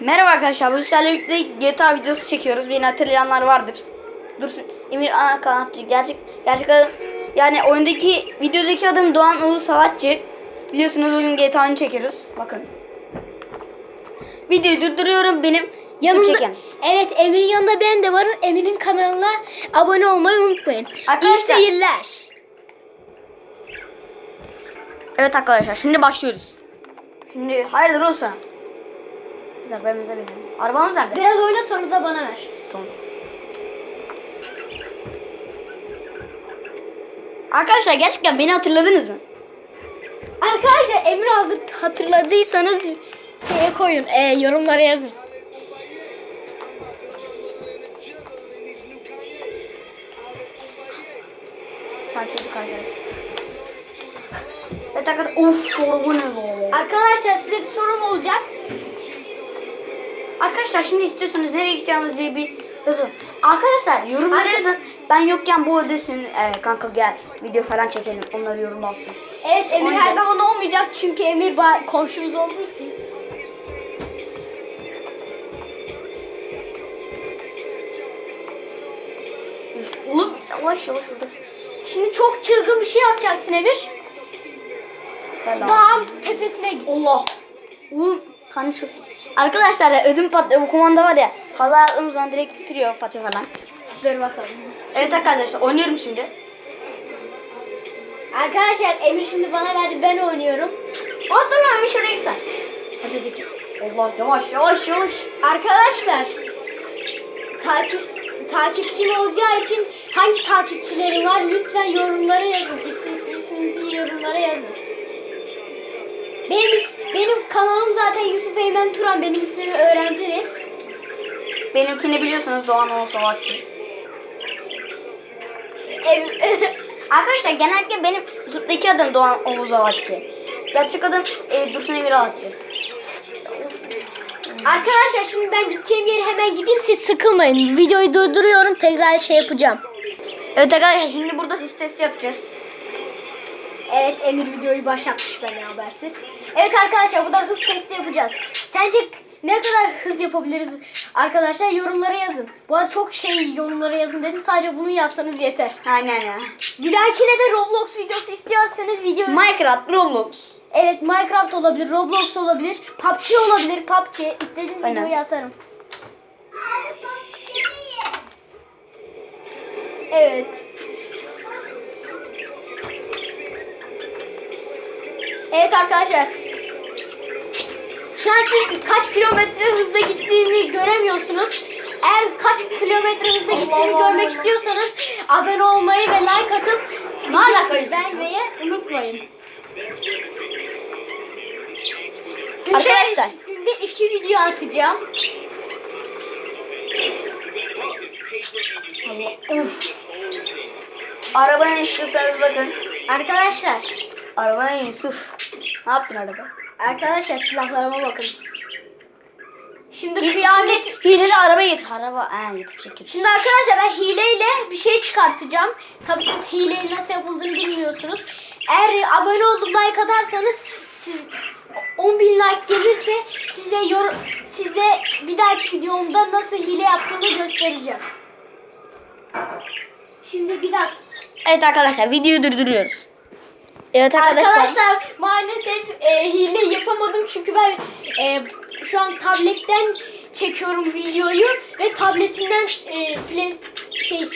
Merhaba arkadaşlar. Bu sizlerle GTA videosu çekiyoruz. Beni hatırlayanlar vardır. Dursun Emir ana kanatçı. Gerçek gerçek adım yani oyundaki videodaki adım Doğan Uğur Savaşçı. Biliyorsunuz bugün GTA'nı çekiyoruz. Bakın. Videoyu durduruyorum benim yanımda çeken. Evet Emir'in yanında ben de varım. Emir'in kanalına abone olmayı unutmayın. İyi Arkadaşlar- seyirler. Evet arkadaşlar şimdi başlıyoruz. Şimdi hayırdır olsa. Biz arabamıza binelim. Arabamız nerede? Biraz oyna sonra da bana ver. Tamam. Arkadaşlar gerçekten beni hatırladınız mı? Arkadaşlar Emir hazır hatırladıysanız şeye koyun. E, yorumlara yazın. Çarpıyorduk arkadaşlar. Evet arkadaşlar. Of bu ne? Arkadaşlar size bir sorum olacak. Arkadaşlar şimdi istiyorsanız nereye gideceğimiz diye bir yazın. Arkadaşlar yorumlara yazın. Ben yokken bu ödesin. Ee, kanka gel video falan çekelim. Onları yoruma atın. Evet Emir her zaman olmayacak çünkü Emir komşumuz olduğu için. Oğlum yavaş yavaş burada. Şimdi çok çılgın bir şey yapacaksın Emir. Selam. Dağın tepesine git. Allah. Oğlum kanı çok Arkadaşlar ya ödüm patlıyor. Bu kumanda var ya. Kaza yaptığımız zaman direkt titriyor Fatih falan. Dur bakalım. Evet arkadaşlar oynuyorum şimdi. Arkadaşlar Emir şimdi bana verdi ben oynuyorum. Lan bir şuraya gitsen. Hadi hadi. Allah yavaş yavaş yavaş. Arkadaşlar takip takipçim olacağı için hangi takipçilerim var lütfen yorumlara yazın. İsim, isminizi yorumlara yazın. Benim is- benim kanalım zaten Yusuf Eymen Turan. Benim ismimi öğrendiniz. Benimkini biliyorsunuz Doğan Oğuz. Ev- Arkadaşlar genellikle benim YouTube'daki adım Doğan Oğuz Savaşçı. Gerçek adım e, Dursun Emir. Arkadaşlar şimdi ben gideceğim yere hemen gideyim siz sıkılmayın. Videoyu durduruyorum tekrar şey yapacağım. Evet arkadaşlar şimdi burada hız testi yapacağız. Evet Emir videoyu başlatmış benden habersiz. Evet arkadaşlar burada hız testi yapacağız. Sence ne kadar hız yapabiliriz arkadaşlar yorumlara yazın. Bu arada çok şey yorumlara yazın dedim sadece bunu yazsanız yeter. Aynen ya. Bir dahakine de Roblox videosu istiyorsanız video... Minecraft, Roblox. evet Minecraft olabilir, Roblox olabilir, PUBG olabilir, PUBG. İstediğiniz Aynen. videoyu atarım. Evet. Evet arkadaşlar. Şu an siz kaç kilometre hızla gittiğimi göremiyorsunuz. Eğer kaç kilometre hızla gittiğimi Allah. görmek istiyorsanız abone olmayı ve like atıp videoyu beğenmeyi unutmayın. Arkadaşlar. Günde iki video atacağım. Uf. Arabaya istiyorsanız bakın. Arkadaşlar, Arabaya Yusuf. Ne yaptın araba? arkadaşlar silahlarıma bakın. Şimdi Kıyamet. kıyamet Hileli araba getir. Araba. Ha getir çekil. Şimdi arkadaşlar ben hileyle bir şey çıkartacağım. Tabii siz hileyi nasıl yapıldığını bilmiyorsunuz. Eğer abone olup like atarsanız siz 10.000 like gelirse size yor size bir dahaki videomda nasıl hile yaptığımı göstereceğim. Şimdi bir dakika. Evet arkadaşlar videoyu durduruyoruz. Evet arkadaşlar. Arkadaşlar maalesef e, hile yapamadım çünkü ben e, şu an tabletten çekiyorum videoyu ve tabletimden e, play- şey